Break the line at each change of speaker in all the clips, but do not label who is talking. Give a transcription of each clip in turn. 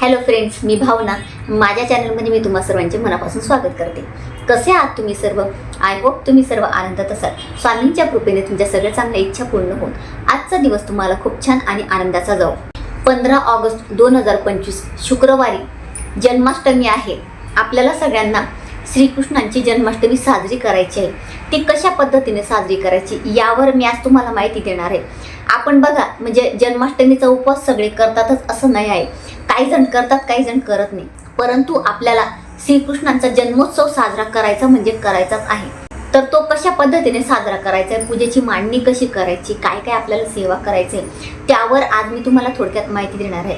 Hello friends मी भावना. माझ्या चॅनलमध्ये मी तुम्हा सर्वांचे मनापासून स्वागत करते. कसे आहात तुम्ही सर्व? आय होप तुम्ही सर्व आनंदात असाल. स्वामींच्या कृपेने तुमच्या सगळ्या चांगल्या इच्छा पूर्ण होऊन आजचा दिवस तुम्हाला खूप छान आणि आनंदाचा जाऊ पंधरा ऑगस्ट दोन हजार पंचवीस शुक्रवारी जन्माष्टमी आहे. आपल्याला सगळ्यांना श्रीकृष्णांची जन्माष्टमी साजरी करायची आहे. ती कशा पद्धतीने साजरी करायची यावर मी आज तुम्हाला माहिती देणार आहे. आपण बघा म्हणजे जन्माष्टमीचा उपवास सगळे करतातच असं नाही आहे. काही जण करतात काही जण करत नाही. परंतु आपल्याला श्रीकृष्णांचा जन्मोत्सव साजरा करायचा म्हणजे करायचाच आहे. तर तो कशा पद्धतीने साजरा करायचा आहे? पूजेची मांडणी कशी करायची? काय काय आपल्याला सेवा करायची? आहे त्यावर आज मी तुम्हाला थोडक्यात माहिती देणार आहे.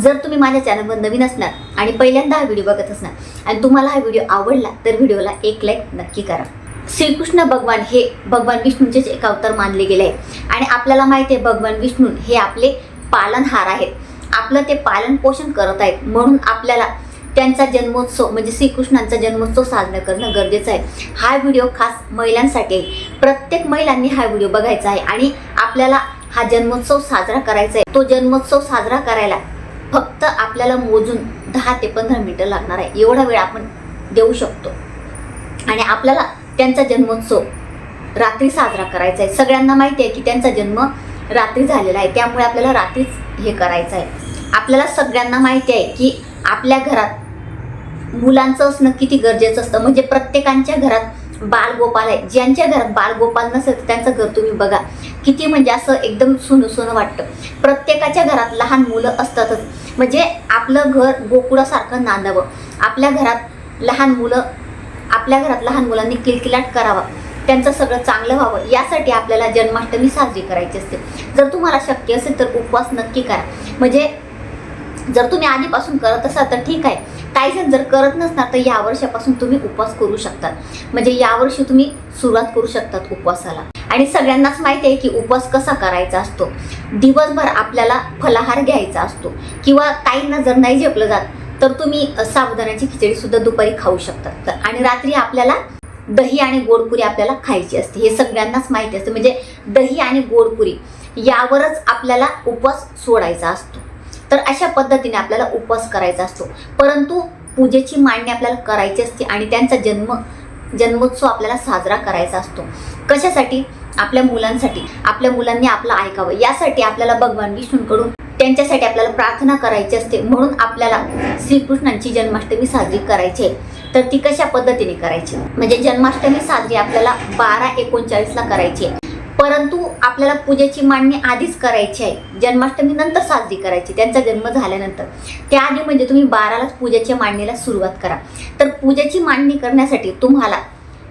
जर तुम्ही माझ्या चॅनलवर नवीन असणार आणि पहिल्यांदा हा व्हिडिओ बघत असणार आणि तुम्हाला हा व्हिडिओ आवडला तर व्हिडिओला एक लाईक नक्की करा. श्रीकृष्ण भगवान हे भगवान विष्णूचेच एक अवतार मानले गेले आहे. आणि आपल्याला माहिती आहे भगवान विष्णू हे आपले पालनहार आहेत. आपलं ते पालन पोषण करत आहेत. म्हणून आपल्याला त्यांचा जन्मोत्सव म्हणजे श्रीकृष्णांचा जन्मोत्सव साजरा करणं गरजेचं आहे. हा व्हिडिओ खास महिलांसाठी आहे. प्रत्येक महिलांनी हा व्हिडिओ बघायचा आहे आणि आपल्याला हा जन्मोत्सव साजरा करायचा आहे. तो जन्मोत्सव साजरा करायला फक्त आपल्याला मोजून दहा ते पंधरा मिनिटं लागणार आहे. एवढा वेळ आपण देऊ शकतो. आणि आपल्याला त्यांचा जन्मोत्सव रात्री साजरा करायचा आहे. सगळ्यांना माहिती आहे की त्यांचा जन्म रात्री झालेला आहे. त्यामुळे आपल्याला रात्रीच हे करायचं आहे आपल्याला सगळ्यांना माहिती आहे की आपल्या घरात मुलांचं असणं किती गरजेचं असतं. म्हणजे प्रत्येकांच्या घरात बालगोपाल आहे. ज्यांच्या घरात बालगोपाल नसेल तर त्यांचं घर तुम्ही बघा. किती म्हणजे असं एकदम सुनं वाटतं. प्रत्येकाच्या घरात लहान मुलं असतातच. म्हणजे आपलं घर गोकुळासारखं नांदावं. आपल्या घरात लहान मुलं आपल्या घरात लहान मुलांनी किलकिलाट करावा. त्यांचं सगळं चांगलं व्हावं यासाठी आपल्याला जन्माष्टमी साजरी करायची असते. जर तुम्हाला शक्य असेल तर उपवास नक्की करा. म्हणजे जर तुम्ही आधीपासून करत असाल तर ठीक आहे. काही जण जर करत नसणार तर या वर्षापासून तुम्ही उपवास करू शकतात. म्हणजे यावर्षी तुम्ही सुरुवात करू शकतात उपवासाला. आणि सगळ्यांनाच माहिती आहे की उपवास कसा करायचा असतो. दिवसभर आपल्याला फलाहार घ्यायचा असतो. किंवा काहींना जर नाही झेपलं जात तर तुम्ही साबुदाण्याची खिचडी सुद्धा दुपारी खाऊ शकतात. तर- आणि रात्री आपल्याला दही आणि गोडपुरी आपल्याला खायची असते. हे सगळ्यांनाच माहिती असते. म्हणजे दही आणि गोडपुरी यावरच आपल्याला उपवास सोडायचा असतो. तर अशा पद्धतीने आपल्याला उपवास करायचा असतो. परंतु पूजेची मांडणी आपल्याला करायची असते आणि त्यांचा जन्म जन्मोत्सव आपल्याला साजरा करायचा असतो. कशासाठी? आपल्या मुलांसाठी. आपल्या मुलांनी आपलं ऐकावं. यासाठी आपल्याला भगवान विष्णूंकडून त्यांच्यासाठी आपल्याला प्रार्थना करायची असते. म्हणून आपल्याला श्रीकृष्णांची जन्माष्टमी साजरी करायची आहे. तर ती कशा पद्धतीने करायची? म्हणजे जन्माष्टमी साजरी आपल्याला बारा एकोणचाळीसला करायची आहे. परंतु आपल्याला पूजेची मांडणी आधीच करायची आहे. जन्माष्टमी नंतर साजरी करायची त्यांचा जन्म झाल्यानंतर. त्याआधी म्हणजे तुम्ही बारालाच पूजेच्या मांडणीला सुरुवात करा. तर पूजेची मांडणी करण्यासाठी तुम्हाला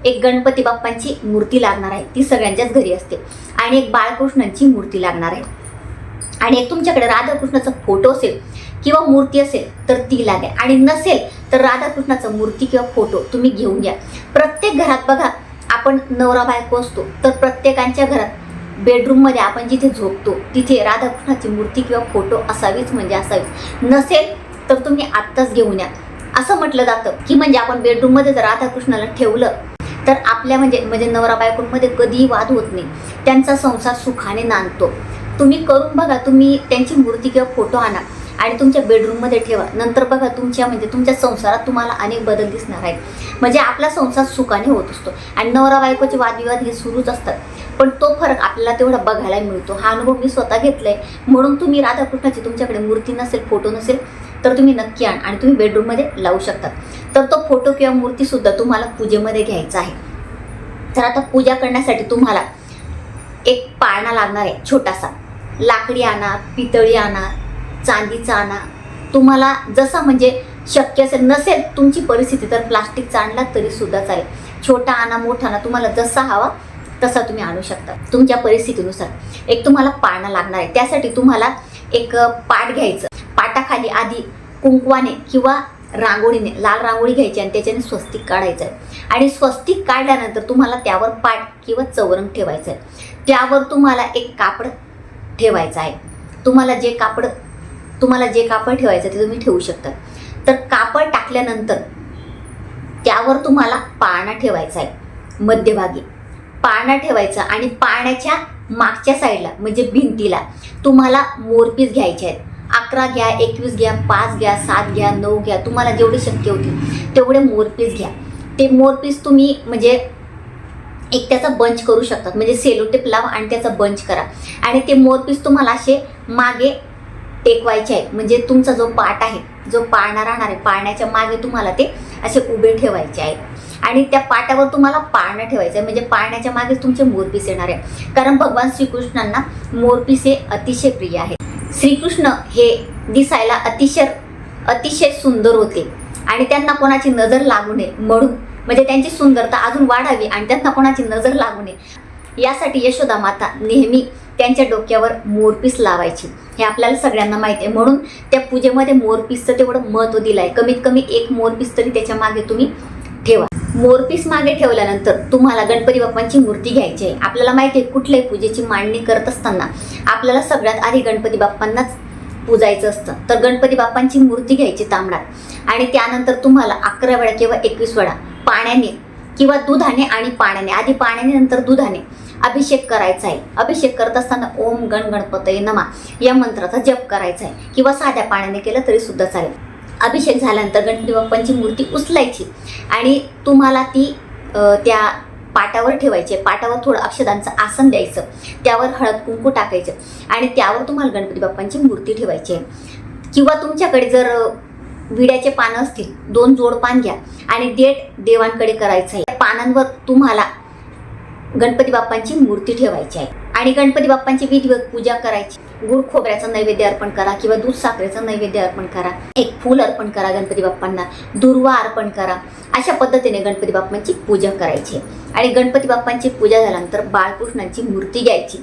एक गणपती बाप्पांची मूर्ती लागणार आहे. ती सगळ्यांच्याच घरी असते. आणि एक बाळकृष्णांची मूर्ती लागणार आहे. आणि एक तुमच्याकडे राधाकृष्णाचा फोटो असेल किंवा मूर्ती असेल तर ती लागेल. आणि नसेल तर राधाकृष्णाचा मूर्ती किंवा फोटो तुम्ही घेऊन घ्या. प्रत्येक घरात बघा आपण नवरा बायको असतो तर प्रत्येकांच्या घरात बेडरूममध्ये आपण जिथे झोपतो तिथे राधाकृष्णाची मूर्ती किंवा फोटो असावीच म्हणजे असावीच. नसेल तर तुम्ही आत्ताच घेऊन या. असं म्हटलं जातं की म्हणजे आपण बेडरूममध्ये जर राधाकृष्णाला ठेवलं तर आपल्या म्हणजे म्हणजे नवरा बायकोंमध्ये कधीही वाद होत नाही. त्यांचा संसार सुखाने नांदतो. तुम्ही करून बघा तुम्ही त्यांची मूर्ती किंवा फोटो आणा. आणि तुमच्या बेडरूममध्ये ठेवा. नंतर बघा तुमच्या म्हणजे तुमच्या संसारात तुम्हाला अनेक बदल दिसणार आहेत. म्हणजे आपला संसार सुखाने होत असतो. आणि नवरा बायकोचे वादविवाद हे सुरूच असतात. पण तो फरक आपल्याला तेवढा बघायला मिळतो. हा अनुभव मी स्वतः घेतला आहे म्हणून तुम्ही राधाकृष्णाची तुमच्याकडे मूर्ती नसेल फोटो नसेल तर तुम्ही नक्की आण आणि तुम्ही बेडरूममध्ये लावू शकता. तर तो फोटो किंवा मूर्तीसुद्धा तुम्हाला पूजेमध्ये घ्यायचा आहे. तर आता पूजा करण्यासाठी तुम्हाला एक पाळणा लागणार आहे छोटासा. लाकडी आणा पितळी आणा चांदीचा आणा तुम्हाला जसं म्हणजे शक्य असेल नसेल तुमची परिस्थिती तर प्लास्टिकचा आणला तरी सुद्धा चालेल छोटा आणा मोठा आणा तुम्हाला जसा हवा तसा तुम्ही आणू शकता तुमच्या परिस्थितीनुसार. एक तुम्हाला पाळणा लागणार आहे. त्यासाठी तुम्हाला एक पाट घ्यायचं. पाटाखाली आधी कुंकवाने किंवा रांगोळीने लाल रांगोळी घ्यायची आणि त्याच्याने स्वस्तिक काढायचं आहे. आणि स्वस्तिक काढल्यानंतर तुम्हाला त्यावर पाट किंवा चौरंग ठेवायचं आहे. त्यावर तुम्हाला एक कापड ठेवायचं आहे. तुम्हाला जे कापड तुम्हाला जे कापड ठेवायचं ते तुम्ही ठेवू शकता. तर कापड टाकल्यानंतर त्यावर तुम्हाला पाळणा ठेवायचा आहे मध्यभागी. पाळणा ठेवायचा आणि पाळण्याच्या मागच्या साईडला म्हणजे भिंतीला तुम्हाला मोरपीस घ्यायचे आहेत. अकरा घ्या एकवीस घ्या पाच घ्या सात घ्या नऊ घ्या तुम्हाला जेवढे शक्य होतील तेवढे मोरपीस घ्या. ते मोरपीस तुम्ही म्हणजे एक त्याचा बंच करू शकतात म्हणजे सेलोटेप लावा आणि त्याचा बंच करा. आणि ते मोरपीस तुम्हाला असे मागे टेकवायचे आहेत. म्हणजे तुमचा जो पाट आहे जो पाळणा राहणार आहे पाळण्याच्या मागे तुम्हाला ते असे उभे ठेवायचे आहेत. आणि त्या पाटावर तुम्हाला पाळणं ठेवायचं आहे. म्हणजे पाळण्याच्या मागे तुमचे मोरपीस येणार आहे कारण भगवान श्रीकृष्णांना मोरपीस हे अतिशय प्रिय आहे. श्रीकृष्ण हे दिसायला अतिशय अतिशय सुंदर होते. आणि त्यांना कोणाची नजर लागू नये म्हणून. म्हणजे त्यांची सुंदरता अजून वाढावी आणि त्यांना कोणाची नजर लागू नये. यासाठी यशोदा माता नेहमी त्यांच्या डोक्यावर मोरपीस लावायची. हे आपल्याला सगळ्यांना माहिती आहे. म्हणून त्या पूजेमध्ये मोरपीसचं तेवढं महत्त्व दिलं आहे कमीत कमी एक मोरपीस तरी त्याच्यामागे तुम्ही ठेवा. मोरपीस मागे ठेवल्यानंतर तुम्हाला गणपती बाप्पांची मूर्ती घ्यायची आहे. आपल्याला माहिती आहे कुठल्याही पूजेची मांडणी करत असताना आपल्याला सगळ्यात आधी गणपती बाप्पांनाच पूजायचं असतं. तर गणपती बाप्पांची मूर्ती घ्यायची तांबडात आणि त्यानंतर तुम्हाला अकरा वेळा किंवा एकवीस वेळा पाण्याने किंवा दुधाने आणि पाण्याने. आधी पाण्याने नंतर दुधाने. अभिषेक करायचा आहे अभिषेक करत असताना ओम गण गणपतये नमा. या मंत्राचा जप करायचा आहे किंवा साध्या पाण्याने केलं तरी सुद्धा चालेल. अभिषेक झाल्यानंतर गणपती बाप्पांची मूर्ती उचलायची. आणि तुम्हाला ती त्या पाटावर ठेवायची. आहे. पाटावर थोडं अक्षदांचं आसन द्यायचं. त्यावर हळद कुंकू टाकायचं. आणि त्यावर तुम्हाला गणपती बाप्पांची मूर्ती ठेवायची आहे. किंवा तुमच्याकडे जर विड्याचे पानं असतील दोन जोड पान घ्या. आणि देठ देवांकडे करायचं आहे पानांवर तुम्हाला गणपती बाप्पांची मूर्ती ठेवायची आहे. आणि गणपती बाप्पांची विधिवत पूजा करायची. गुळ खोबऱ्याचं नैवेद्य अर्पण करा किंवा दूध साखरेचं नैवेद्य अर्पण करा. एक फूल अर्पण करा गणपती बाप्पांना. दुर्वा अर्पण करा. अशा पद्धतीने गणपती बाप्पांची पूजा करायची आणि गणपती बाप्पांची पूजा झाल्यानंतर बाळकृष्णांची मूर्ती घ्यायची.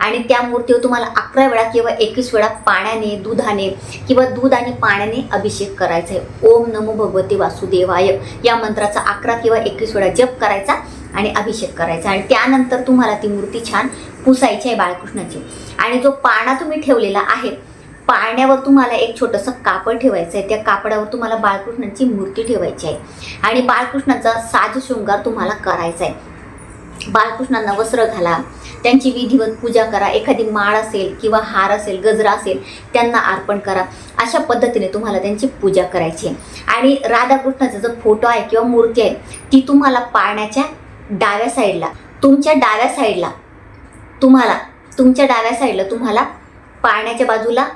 आणि त्या मूर्तीवर तुम्हाला अकरा वेळा किंवा एकवीस वेळा पाण्याने दुधाने किंवा दूध आणि पाण्याने अभिषेक करायचा आहे. ओम नमो भगवते वासुदेवाय. या मंत्राचा अकरा किंवा एकवीस वेळा जप करायचा. आणि अभिषेक करायचा. आणि त्यानंतर तुम्हाला ती मूर्ती छान पुसायची आहे बाळकृष्णाची. आणि जो पाळणा तुम्ही ठेवलेला आहे पाळण्यावर तुम्हाला एक छोटंसं कापड ठेवायचं आहे. त्या कापडावर तुम्हाला बाळकृष्णाची मूर्ती ठेवायची आहे. आणि बाळकृष्णाचा साज शृंगार तुम्हाला करायचा आहे. बाळकृष्णांना वस्त्र घाला. त्यांची विधिवत पूजा करा. एखादी माळ असेल किंवा हार असेल गजरा असेल त्यांना अर्पण करा. अशा पद्धतीने तुम्हाला त्यांची पूजा करायची आहे. आणि राधाकृष्णाचा जो फोटो आहे किंवा मूर्ती आहे ती तुम्हाला पाळण्याच्या डाव्या साईडला तुमच्या डाव्या साईडला तुम्हाला तुमच्या डाव्या साईडला तुम्हाला पाळण्याच्या बाजूला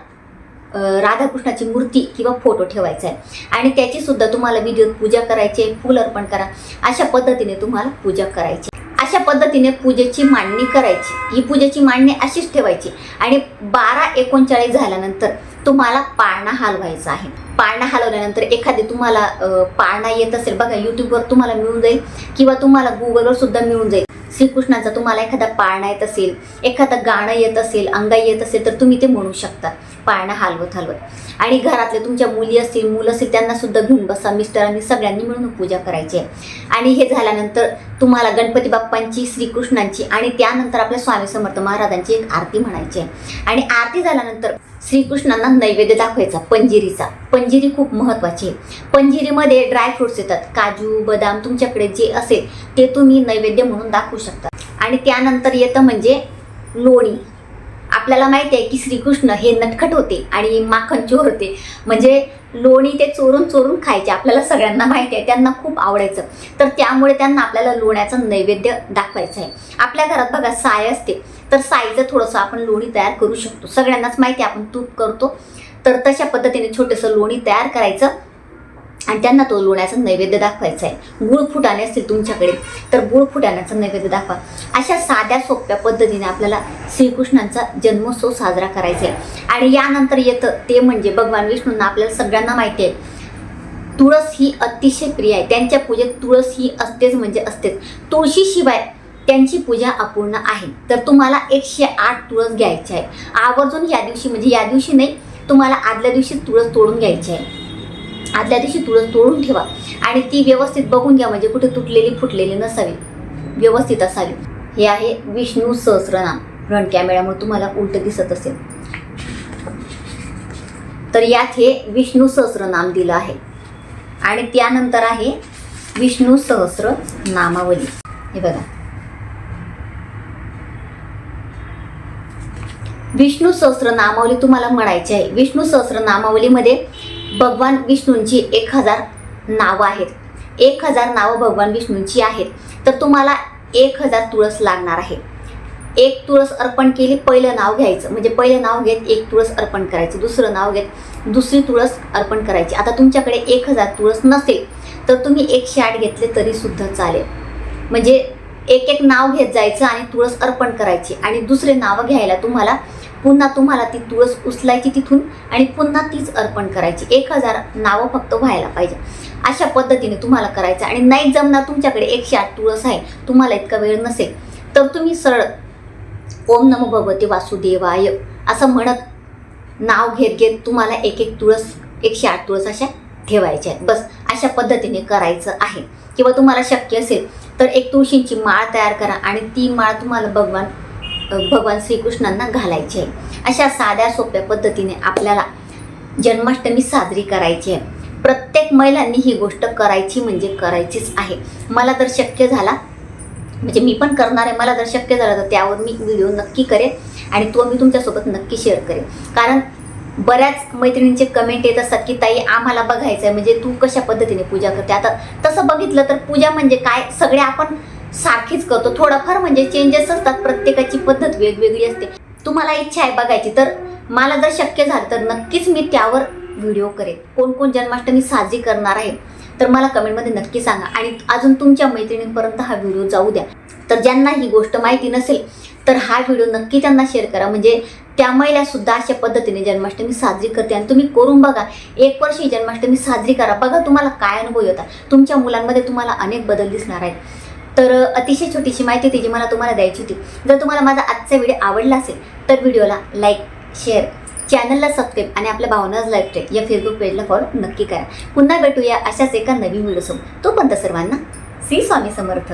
राधाकृष्णाची मूर्ती किंवा फोटो ठेवायचा आहे. आणि त्याची सुद्धा तुम्हाला विधिवत पूजा करायची आहे फूल अर्पण करा. अशा पद्धतीने तुम्हाला पूजा करायची अशा पद्धतीने पूजेची मांडणी करायची. ही पूजेची मांडणी अशीच ठेवायची. आणि बारा एकोणचाळीस झाल्यानंतर तुम्हाला पाळणा हलवायचा आहे. पाळणा हलवल्यानंतर एखादी तुम्हाला पाळणा येत असेल बघा यूट्यूबवर तुम्हाला मिळून जाईल किंवा तुम्हाला गुगलवर सुद्धा मिळून जाईल. श्रीकृष्णाचा तुम्हाला एखादा पाळणा येत असेल एखादं गाणं येत असेल अंगाई येत असेल तर तुम्ही ते म्हणू शकता. पाळणं हलवत हलवत. आणि घरातले तुमच्या मुली असतील मुलं असतील त्यांना सुद्धा घेऊन बसा. मिस्टरांनी सगळ्यांनी मिळून पूजा करायची आहे. आणि हे झाल्यानंतर तुम्हाला गणपती बाप्पांची श्रीकृष्णांची आणि त्यानंतर आपल्या स्वामी समर्थ महाराजांची एक आरती म्हणायची आहे. आणि आरती झाल्यानंतर श्रीकृष्णांना नैवेद्य दाखवायचा पंजिरीचा. पंजिरी खूप महत्त्वाची आहे. पंजिरीमध्ये ड्रायफ्रुट्स येतात. काजू बदाम तुमच्याकडे जे असेल ते तुम्ही नैवेद्य म्हणून दाखवू शकता. आणि त्यानंतर येतं म्हणजे लोणी. आपल्याला माहिती आहे की श्रीकृष्ण हे नटखट होते आणि माखन चोर होते. म्हणजे लोणी ते चोरून चोरून खायचे आपल्याला सगळ्यांना माहिती आहे त्यांना खूप आवडायचं. तर त्यामुळे त्यांना आपल्याला लोण्याचं नैवेद्य दाखवायचं आहे. आपल्या घरात बघा साय असते. तर साईचं थोडंसं आपण लोणी तयार करू शकतो. सगळ्यांनाच माहिती आहे आपण तूप करतो. तर तशा पद्धतीने छोटंसं लोणी तयार करायचं. आणि त्यांना तो लोण्याचा नैवेद्य दाखवायचा आहे गुळ फुटाणे असतील तुमच्याकडे तर गुळ फुटाण्याचं नैवेद्य दाखवा. अशा साध्या सोप्या पद्धतीने आपल्याला श्रीकृष्णांचा जन्मोत्सव साजरा करायचा आहे आणि यानंतर येतं ते म्हणजे भगवान विष्णूंना आपल्याला सगळ्यांना माहिती आहे तुळस ही अतिशय प्रिय आहे. त्यांच्या पूजेत तुळस ही असतेच म्हणजे असतेच. तुळशीशिवाय त्यांची पूजा अपूर्ण आहे. तर तुम्हाला एकशे आठ तुळस घ्यायची आहे आवर्जून या दिवशी म्हणजे या दिवशी नाही तुम्हाला आदल्या दिवशी तुळस तोडून घ्यायची आहे आदल्या दिवशी तुळस तोडून ठेवा. आणि ती व्यवस्थित बघून घ्या म्हणजे कुठे तुटलेली फुटलेली नसावी. व्यवस्थित असावी. हे आहे विष्णू सहस्रनाम. फ्रंट कॅमेऱ्यामुळे तुम्हाला उलट दिसत असेल. तर यात हे विष्णू सहस्रनाम दिलं आहे. आणि त्यानंतर आहे विष्णू सहस्र नामावली हे बघा. विष्णू सहस्र नामावली तुम्हाला म्हणायची आहे. विष्णू सहस्र नामावलीमध्ये भगवान विष्णूंची एक हजार नावं आहेत. एक हजार नावं भगवान विष्णूंची आहेत. तर तुम्हाला एक हजार तुळस लागणार आहे. एक तुळस अर्पण केली पहिलं नाव घ्यायचं. म्हणजे पहिलं नाव घेत एक तुळस अर्पण करायचं. दुसरं नाव घेत दुसरी तुळस अर्पण करायची. आता तुमच्याकडे एक हजार तुळस नसेल तर तुम्ही एकशे आठ घेतले तरी सुद्धा चालेल. म्हणजे एक एक नाव घेत जायचं आणि तुळस अर्पण करायची. आणि दुसरे नावं घ्यायला तुम्हाला पुन्हा तुम्हाला ती तुळस उचलायची तिथून आणि पुन्हा तीच अर्पण करायची. एक हजार नावं फक्त व्हायला पाहिजे. अशा पद्धतीने तुम्हाला करायचं आणि नाही जमणार तुमच्याकडे एकशे आठ तुळस आहे तुम्हाला इतका वेळ नसेल तर तुम्ही सरळ ओम नमो भगवते वासुदेवाय असं म्हणत नाव घेत घेत तुम्हाला एक एक तुळस एकशे आठ तुळस अशा ठेवायच्या आहेत. बस अशा पद्धतीने करायचं आहे. किंवा तुम्हाला शक्य असेल तर एक तुळशींची माळ तयार करा आणि ती माळ तुम्हाला भगवान भगवान श्रीकृष्णांना घालायची. आहे अशा साध्या सोप्या पद्धतीने आपल्याला जन्माष्टमी साजरी करायची आहे. प्रत्येक महिलांनी ही गोष्ट करायची म्हणजे करायचीच आहे. मला तर शक्य झाला. म्हणजे मी पण करणार आहे. मला जर शक्य झालं तर त्यावर मी व्हिडिओ नक्की करेन आणि तो मी तुमच्यासोबत नक्की शेअर करेन. कारण बऱ्याच मैत्रिणींचे कमेंट येत असतात की ताई आम्हाला बघायचं आहे म्हणजे तू कशा पद्धतीने पूजा करते? आता तसं बघितलं तर पूजा म्हणजे काय? सगळे आपण सारखीच करतो. थोडंफार म्हणजे चेंजेस असतात. प्रत्येकाची पद्धत वेगवेगळी असते. तुम्हाला इच्छा आहे बघायची तर मला जर शक्य झालं तर नक्कीच मी त्यावर व्हिडिओ करेन. कोण कोण जन्माष्टमी साजरी करणार आहे तर मला कमेंटमध्ये नक्की सांगा. आणि अजून तुमच्या मैत्रिणींपर्यंत हा व्हिडिओ जाऊ द्या. तर ज्यांना ही गोष्ट माहिती नसेल तर हा व्हिडिओ नक्की त्यांना शेअर करा. म्हणजे त्या महिला सुद्धा अशा पद्धतीने जन्माष्टमी साजरी करते. आणि तुम्ही करून बघा एक वर्ष ही जन्माष्टमी साजरी करा. बघा तुम्हाला काय अनुभव येतात. तुमच्या मुलांमध्ये तुम्हाला अनेक बदल दिसणार आहेत. तर अतिशय छोटीशी माहिती ती जी मला तुम्हाला द्यायची होती. जर तुम्हाला माझा आजचा व्हिडिओ आवडला असेल तर व्हिडिओला लाईक शेअर चॅनलला सबस्क्राईब आणि आपल्या भावनाज लाईफ ट्रेक या फेसबुक पेजला फॉलो नक्की करा. पुन्हा भेटूया अशाच एका नवीन व्हिडिओसोबत तोपर्यंत सर्वांना श्री स्वामी समर्थ.